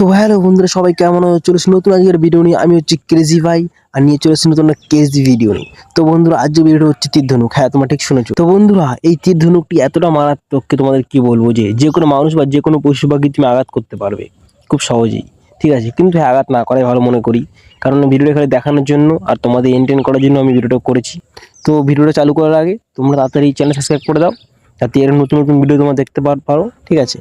তো হ্যালো বন্ধুরা সবাই কেমন চলেছি নতুন আজকের ভিডিও নিয়ে। আমি হচ্ছে ক্রেজি ভাই আর নিয়ে চলেছি নতুন একটা কেজি ভিডিও নিয়ে। তো বন্ধুরা আজকের ভিডিও হচ্ছে তীর ধনুক হ্যাঁ তোমরা ঠিক শুনেছো। তো বন্ধুরা এই তীর ধনুকটি এতটা মারাত্মককে তোমাদের কি বলব যে যে কোনো মানুষ বা যে কোনো পশু পাখি তুমি আঘাত করতে পারবে। খুব সহজেই। ঠিক আছে? কিন্তু হ্যাঁ, আঘাত না করাই ভালো মনে করি। কারণ ভিডিওটা খালি দেখানোর জন্য আর তোমাদের এন্টারটেন করার জন্য আমি ভিডিওটা করেছি। তো ভিডিওটা চালু করার আগে তোমরা তাড়াতাড়ি চ্যানেল সাবস্ক্রাইব করে দাও। যাতে এর নতুন নতুন ভিডিও তোমরা দেখতে পার- ঠিক আছে?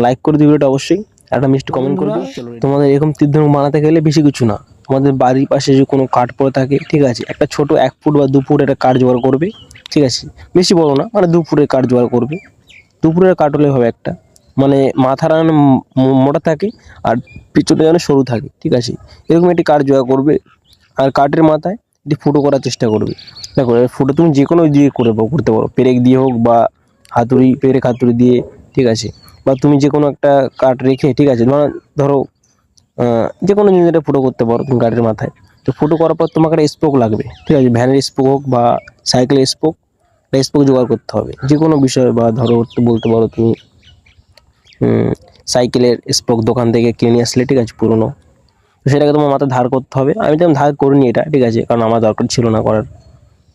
লাইক করে দিও ভিডিওটা অবশ্যই। একটা মিষ্টি কমেন্ট করে দিও। তোমাদের এরকম তীর ধনুক বানাতে গেলে বেশি কিছু না। তোমাদের বাড়ির পাশে যে কোনো কাঠ পড়ে থাকে ঠিক আছে একটা ছোট এক ফুট বা দু ফুট একটা কাঠ জোগাড় করবে ঠিক আছে। বেশি বড় না মানে দু ফুটের কাঠ জোগাড় করবে। দু ফুটের কাঠ হলে হবে একটা। মানে মাথার মোটা থাকে আর পিছনে যেন সরু থাকে ঠিক আছে। এরকম একটি কাঠ জোগাড় করবে আর কাঠের মাথায় একটি ফুটো করার চেষ্টা করবে। দেখো ফুটো তুমি যে কোনো দিয়ে করে পারো- করতে পারো। পেরেক দিয়ে হোক বা হাতুড়ি পেরেক হাতুড়ি দিয়ে ঠিক আছে। বা তুমি যে কোনো একটা কাঠ রেখে, ঠিক আছে? মানে ধরো যে কোনো জিনিস ফুটো করতে পারো তুমি গাড়ির মাথায়। তো ফুটো করার পর তোমাকে একটা স্পোক লাগবে, ঠিক আছে? ভ্যানের স্পোক হোক বা সাইকেলের স্পোক বা স্পোক জোগাড় করতে হবে। যে কোনো বিষয় বা ধরো বলতে পারো তুমি সাইকেলের স্পোক দোকান থেকে কিনে নিয়ে আসলে, ঠিক আছে? পুরনো। তো সেটাকে তোমার মাথায় ধার করতে হবে। আমি তেমন ধার করিনি এটা, ঠিক আছে? কারণ আমার দরকার ছিল না করার।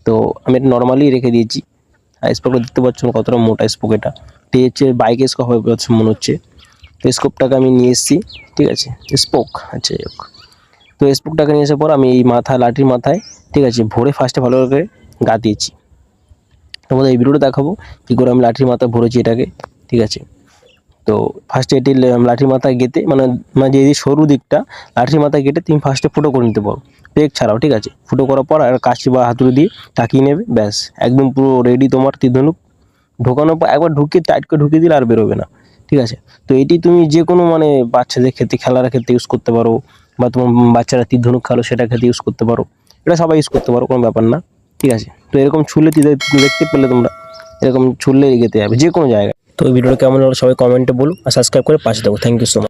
তো আমি এটা নর্মালি রেখে দিয়েছি। স্পোকটা দেখতে পাচ্ছেন কতটা মোটা স্পোক এটা হচ্ছে বাইক স্কোপ হবে বলছে মনে হচ্ছে। তো স্কোপটাকে আমি নিয়ে এসেছি, ঠিক আছে? স্পোক আচ্ছা যাই তো স্পোকটাকে নিয়ে এসে পর আমি এই মাথা, লাঠির মাথায়, ঠিক আছে, ভোরে ফার্স্টে ভালো করে গা দিয়েছি। তোমাদের এই ভিডিওটা দেখাবো, কী করে আমি লাঠির মাথায় ভরেছি এটাকে, ঠিক আছে? তো ফার্স্টে এটি লে- লাঠির মাথায় গেতে মানে মানে যে সরু দিকটা লাঠির মাথায় গেটে তুমি ফার্স্টে ফুটো করে নিতে পারো। পেক ছাড়াও, ঠিক আছে? ফুটো করার পর আর কাশি বা হাতুড়ি দিয়ে টাকিয়ে নেবে, ব্যাস। একদম পুরো রেডি তোমার তীর ধনুক ঢোকানোর পর একবার ঢুকিয়ে টাইট করে ঢুকিয়ে দিলে আর বেরোবে না, ঠিক আছে? তো এটি তুমি যে কোনো মানে বাচ্চাদের ক্ষেত্রে, খেলার ক্ষেত্রে ইউজ করতে পারো, বা তোমার বাচ্চারা তীর ধনুক খেলো, সেটা ক্ষেত্রে ইউজ করতে পারো। এটা সবাই ইউজ করতে পারো, কোনো ব্যাপার না, ঠিক আছে? তো এরকম ছুলে দেখতে পেলে তোমরা, এরকম ছুললে এগেতে যাবে যে কোনো জায়গায়। তো এই ভিডিওটা কেমন হলো সবাই কমেন্টে বলুন আর সাবস্ক্রাইব করে পাশে দেবো থ্যাংক ইউ সো মাচ